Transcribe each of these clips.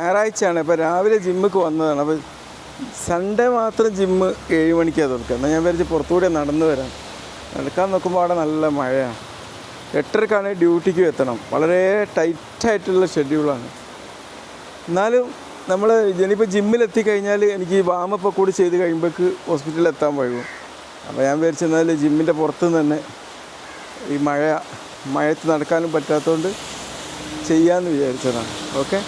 ഞായറാഴ്ചയാണ്. ഇപ്പോൾ രാവിലെ ജിമ്മിക്ക് വന്നതാണ്. അപ്പോൾ സൺഡേ മാത്രം ജിമ്മ് ഏഴ് മണിക്കാണ് തുറക്കുക എന്നാൽ ഞാൻ വിചാരിച്ച് പുറത്തുകൂടെ നടന്നു വരാം. നടക്കാൻ നോക്കുമ്പോൾ അവിടെ നല്ല മഴയാണ്. എട്ടരക്കാണ് ഡ്യൂട്ടിക്ക് എത്തണം. വളരെ ടൈറ്റായിട്ടുള്ള ഷെഡ്യൂളാണ് എന്നാലും നമ്മൾ ഇനിയിപ്പോൾ ജിമ്മിൽ എത്തിക്കഴിഞ്ഞാൽ എനിക്ക് വാമപ്പ് കൂടി ചെയ്ത് കഴിയുമ്പോഴേക്ക് ഹോസ്പിറ്റലിൽ എത്താൻ വൈകും. അപ്പോൾ ഞാൻ വിചാരിച്ചെന്നാൽ ജിമ്മിന്റെ പുറത്ത് നിന്ന് തന്നെ ഈ മഴ മഴയത്ത് നടക്കാനും പറ്റാത്തതുകൊണ്ട് ചെയ്യാമെന്ന് വിചാരിച്ചതാണ്. ഓക്കെ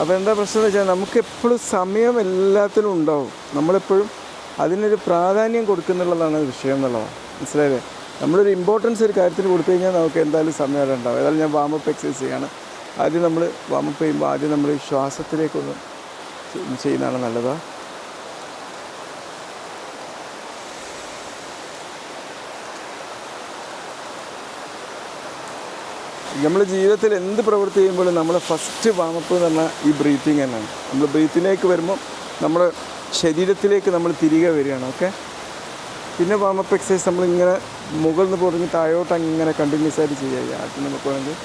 അപ്പോൾ എന്താ പ്രശ്നം എന്ന് വെച്ചാൽ നമുക്ക് എപ്പോഴും സമയം എല്ലാത്തിനും ഉണ്ടാവും. നമ്മളെപ്പോഴും അതിനൊരു പ്രാധാന്യം കൊടുക്കുന്നുള്ളതാണ് വിഷയം എന്നുള്ളതാണ് മനസ്സിലായില്ലേ? നമ്മളൊരു ഇമ്പോർട്ടൻസ് ഒരു കാര്യത്തിന് കൊടുത്തു കഴിഞ്ഞാൽ നമുക്ക് എന്തായാലും സമയം അവിടെ ഉണ്ടാവും. ഏതായാലും ഞാൻ വാമപ്പ് എക്സസൈസ് ചെയ്യാണ്. ആദ്യം നമ്മൾ വാമപ്പ് ചെയ്യുമ്പോൾ ആദ്യം നമ്മൾ ശ്വാസത്തിലേക്കൊന്ന് ചെയ്- ചെയ്യുന്നതാണ് നല്ലതാണ് നമ്മൾ ജീവിതത്തിൽ എന്ത് പ്രവൃത്തി ചെയ്യുമ്പോഴും നമ്മൾ ഫസ്റ്റ് വാമപ്പ് എന്ന് പറഞ്ഞാൽ ഈ ബ്രീത്തിങ് തന്നെയാണ്. നമ്മൾ ബ്രീത്തിലേക്ക് വരുമ്പോൾ നമ്മുടെ ശരീരത്തിലേക്ക് നമ്മൾ തിരികെ വരികയാണ് ഓക്കെ പിന്നെ വാമപ്പ് എക്സസൈസ് നമ്മളിങ്ങനെ മുകളിൽ നിന്ന് തുടങ്ങി താഴോട്ട് അങ്ങനെ കണ്ടിന്യൂസ് ആയിട്ട് ചെയ്യുക. ആദ്യം നമുക്ക് വേണമെങ്കിൽ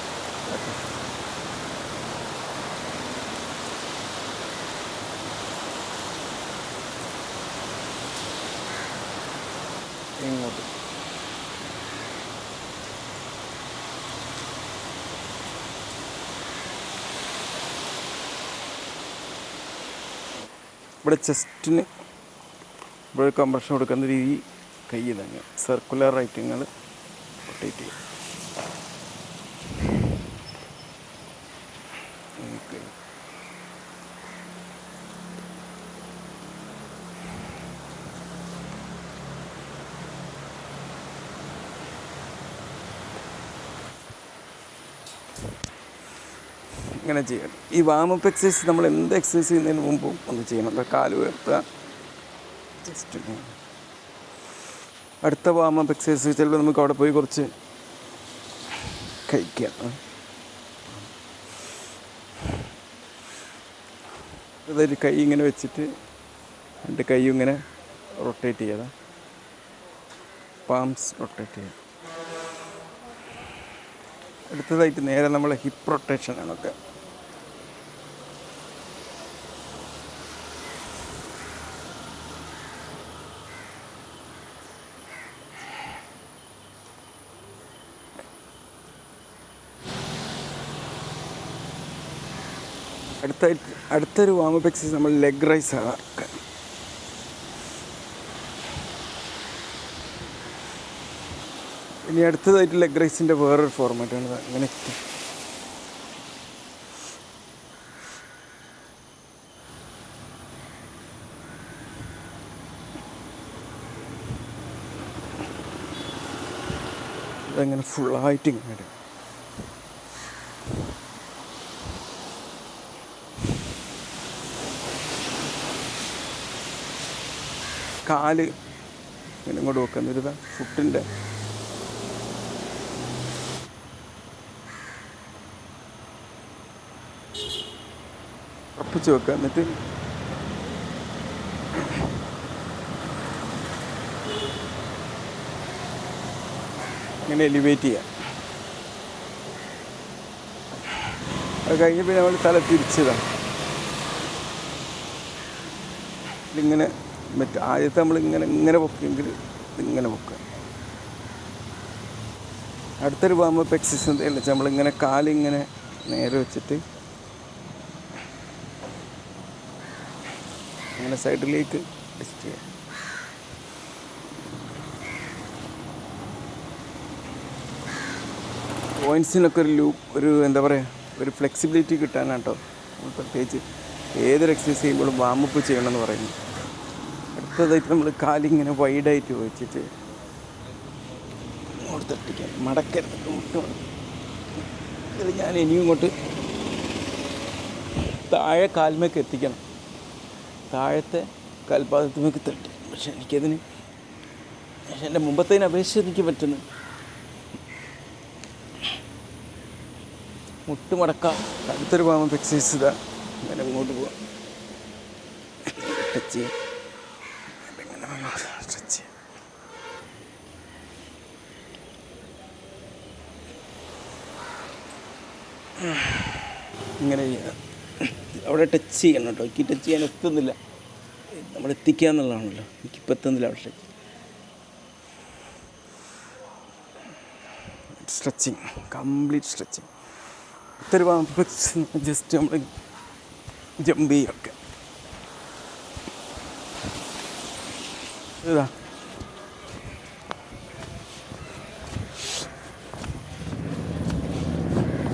ഇങ്ങോട്ട് ഇവിടെ ചെസ്റ്റിന് ഇവിടെ കംപ്രഷൻ കൊടുക്കുന്ന രീതി കൈ തന്നെ. സർക്കുലർ റൈറ്റിങ്ങൾ റൊട്ടേറ്റ് ചെയ്യും ഈ കൈ. ഇങ്ങനെ ചെയ്യണം. ഈ വാമപ്പ് എക്സസൈസ് നമ്മൾ എന്ത് എക്സസൈസ് ചെയ്യുന്നതിന് മുമ്പും ഒന്ന് ചെയ്യണം. കാൽ ഉയർത്തുക. ജസ്റ്റ്. അടുത്ത വാമപ്പ് എക്സസൈസ് ചിലപ്പോൾ നമുക്ക് അവിടെ പോയി കുറച്ച് കഴിക്കാം. അതൊരു കൈ ഇങ്ങനെ വെച്ചിട്ട് രണ്ട് കൈയും ഇങ്ങനെ റൊട്ടേറ്റ് ചെയ്യാം പാംസ് റൊട്ടേറ്റ് ചെയ്യാം അടുത്തതായിട്ട് നേരെ നമ്മൾ ഹിപ്പ് റൊട്ടേഷൻ അടുത്തായിട്ട് അടുത്തൊരു വാമപ്പ് എക്സസൈസ് നമ്മൾ ലെഗ് റൈസ് ആണ് ഇനി അടുത്തതായിട്ട് ലെഗ് റൈസിന്റെ വേറൊരു ഫോർമാറ്റാണ് അങ്ങനെ അതങ്ങനെ ഫുള്ളായിട്ട് ഇങ്ങനെ കാൽ ഇങ്ങനെ ഇങ്ങോട്ട് വെക്കുന്ന. ഒരു ഫുട്ടിന്റെ ഉറപ്പിച്ച് വെക്കുക. എന്നിട്ട് ഇങ്ങനെ എലിവേറ്റ് ചെയ്യുക. അത് കഴിഞ്ഞ് പിന്നെ നമ്മൾ തല തിരിച്ചതാണ് ഇതിങ്ങനെ മറ്റേ ആദ്യത്തെ നമ്മൾ ഇങ്ങനെ പൊക്കിയെങ്കിൽ ഇങ്ങനെ പൊക്കുക. അടുത്തൊരു വാമപ്പ് എക്സസൈസ് എന്തെങ്കിലും വെച്ചാൽ നമ്മളിങ്ങനെ കാലിങ്ങനെ നേരെ വെച്ചിട്ട് അങ്ങനെ സൈഡിലേക്ക് ടെസ്റ്റ് ചെയ്യാം പോയിൻസിനൊക്കെ ഒരു ലൂപ്പ് ഒരു എന്താ പറയുക ഒരു ഫ്ലെക്സിബിലിറ്റി കിട്ടാനാട്ടോ പ്രത്യേകിച്ച് ഏതൊരു എക്സസൈസ് ചെയ്യുമ്പോഴും വാമപ്പ് ചെയ്യണമെന്ന് അടുത്തതായിട്ട് നമ്മൾ കാലിങ്ങനെ വൈഡായിട്ട് വെച്ചിട്ട് ഇങ്ങോട്ട് മടക്കരുത് മുട്ട് ഇത് ഞാൻ ഇനിയും ഇങ്ങോട്ട് താഴെ കാൽമേക്ക് എത്തിക്കണം. താഴത്തെ കാൽപാദത്തിലേക്ക് തട്ടി. പക്ഷെ എനിക്കതിന് പക്ഷെ എന്റെ മുമ്പത്തേന് അപേക്ഷിച്ച് എനിക്ക് പറ്റുന്നു. മുട്ടുമടക്കാം. അടുത്തൊരു ഭാഗം എക്സസൈസ് ഇതാ. അങ്ങനെ മുന്നോട്ട് പോവാം. ടച്ച് ചെയ്യാം. ഇങ്ങനെ അവിടെ ടച്ച് ചെയ്യണം കേട്ടോ. എനിക്ക് ടച്ച് ചെയ്യാൻ എത്തുന്നില്ല നമ്മൾ എത്തിക്കുക എന്നുള്ളതാണല്ലോ. എനിക്കിപ്പോൾ എത്തുന്നില്ല അവിടെ ടച്ച് സ്ട്രെച്ചിങ് കംപ്ലീറ്റ് സ്ട്രെച്ചിങ് ഒത്തിരി ജസ്റ്റ് നമ്മൾ ജമ്പ് ചെയ്യൊക്കെ ഇതാ.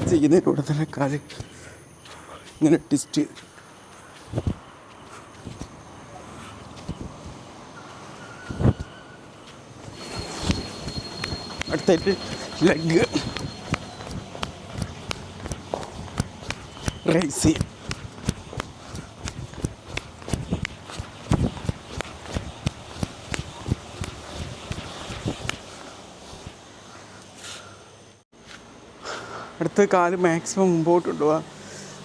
ചെയ്യുന്നതിലൂടെ തന്നെ കാൽ ഇങ്ങനെ ട്വിസ്റ്റ് ചെയ്ത്. അടുത്തായിട്ട് ലെഗ് റൈസ് ചെയ്യും. അടുത്ത കാൽ മാക്സിമം മുമ്പോട്ട് കൊണ്ടുപോവാ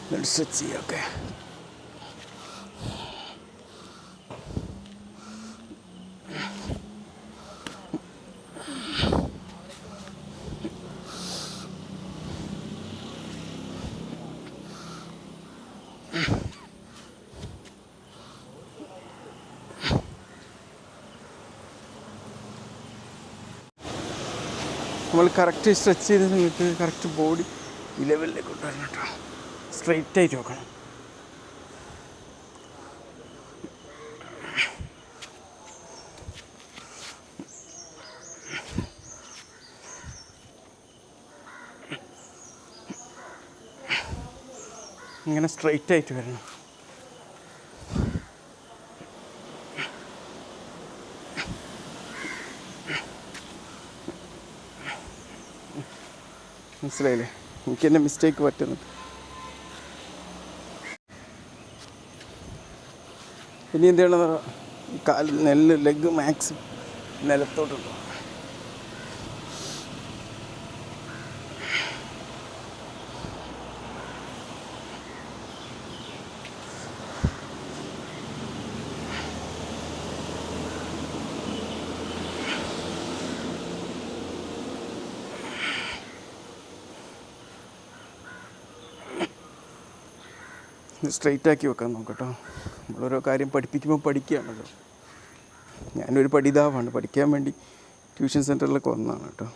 എന്നിട്ട് സ്ട്രെച്ച് ചെയ്യുക ഓക്കെ. നമ്മൾ കറക്റ്റ് സ്ട്രെച്ച് ചെയ്ത സമയത്ത് കറക്റ്റ് ബോഡി ഈ ലെവലിലേക്ക് കൊണ്ടുവരണം കേട്ടോ. സ്ട്രെയിറ്റ് ആയിട്ട് നോക്കണം ഇങ്ങനെ സ്ട്രെയിറ്റ് ആയിട്ട് വരണം. മനസ്സിലായില്ലേ? എനിക്ക് എന്റെ മിസ്റ്റേക്ക് പറ്റുന്നത്. ഇനി എന്ത് ചെയ്യണമെന്ന് പറയാം കാൽ നെല്ല് ലെഗ് മാക്സിമം നിലത്തോട്ടുണ്ടോ സ്ട്രെയിറ്റ് ആക്കി വെക്കാൻ നോക്കട്ടോ. നമ്മളോരോ കാര്യം പഠിപ്പിക്കുമ്പോൾ പഠിക്കുകയാണല്ലോ. ഞാനൊരു പഠിതാവാണ്. പഠിക്കാൻ വേണ്ടി ട്യൂഷൻ സെന്ററിലൊക്കെ വന്നതാണ് കേട്ടോ.